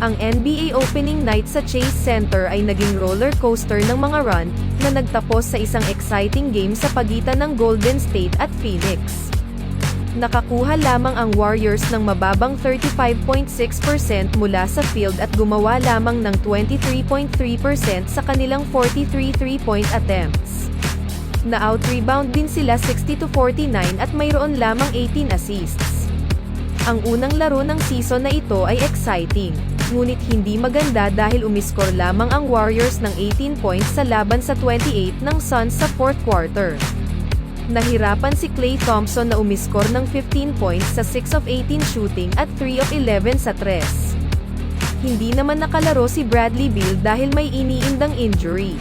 Ang NBA opening night sa Chase Center ay naging roller coaster ng mga run, na nagtapos sa isang exciting game sa pagitan ng Golden State at Phoenix. Nakakuha lamang ang Warriors ng mababang 35.6% mula sa field at gumawa lamang ng 23.3% sa kanilang 43 three-point attempts. Na-out-rebound din sila 60-49 at mayroon lamang 18 assists. Ang unang laro ng season na ito ay exciting, ngunit hindi maganda dahil umiskor lamang ang Warriors ng 18 points sa laban sa 28 ng Suns sa fourth quarter. Nahirapan si Klay Thompson na umiskor ng 15 points sa 6 of 18 shooting at 3 of 11 sa 3. Hindi naman nakalaro si Bradley Beal dahil may iniindang injury.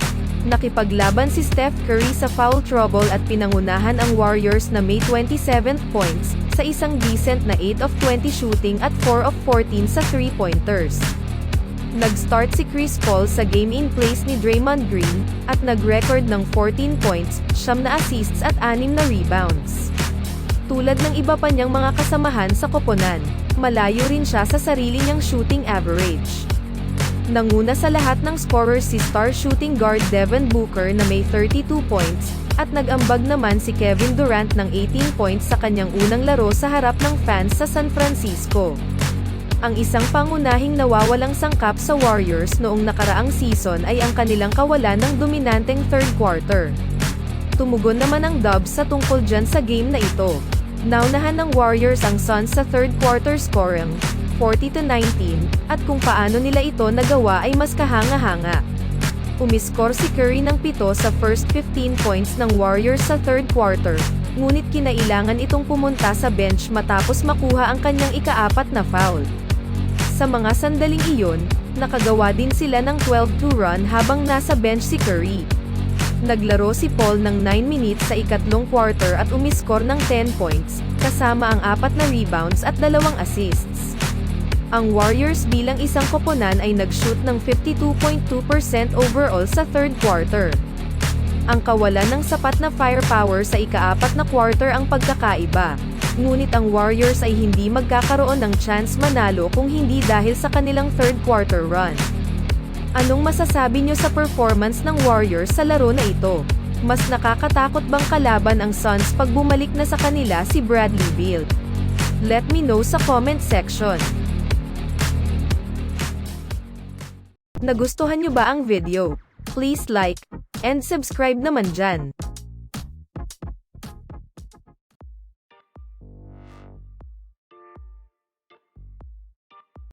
Nakipaglaban si Steph Curry sa foul trouble at pinangunahan ang Warriors na may 27 points, sa isang decent na 8 of 20 shooting at 4 of 14 sa 3-pointers. Nag-start si Chris Paul sa game in place ni Draymond Green, at nag-record ng 14 points, siyam na assists at 6 na rebounds. Tulad ng iba pa niyang mga kasamahan sa koponan, malayo rin siya sa sarili niyang shooting average. Nanguna sa lahat ng scorers si star shooting guard Devin Booker na may 32 points, at nag-ambag naman si Kevin Durant ng 18 points sa kanyang unang laro sa harap ng fans sa San Francisco. Ang isang pangunahing nawawalang sangkap sa Warriors noong nakaraang season ay ang kanilang kawalan ng dominanteng third quarter. Tumugon naman ang Dubs sa tungkol dyan sa game na ito. Naunahan ng Warriors ang Suns sa third quarter scoring, 40-19, at kung paano nila ito nagawa ay mas kahanga-hanga. Umiskor si Curry ng pito sa first 15 points ng Warriors sa third quarter, ngunit kinailangan itong pumunta sa bench matapos makuha ang kanyang ikaapat na foul. Sa mga sandaling iyon, nakagawa din sila ng 12-2 run habang nasa bench si Curry. Naglaro si Paul ng 9 minutes sa ikatlong quarter at umiskor ng 10 points, kasama ang apat na rebounds at dalawang assists. Ang Warriors bilang isang koponan ay nag-shoot ng 52.2% overall sa third quarter. Ang kawalan ng sapat na firepower sa ikaapat na quarter ang pagkakaiba. Ngunit ang Warriors ay hindi magkakaroon ng chance manalo kung hindi dahil sa kanilang third quarter run. Anong masasabi nyo sa performance ng Warriors sa laro na ito? Mas nakakatakot bang kalaban ang Suns pag bumalik na sa kanila si Bradley Beal? Let me know sa comment section. Nagustuhan nyo ba ang video? Please like and subscribe naman dyan.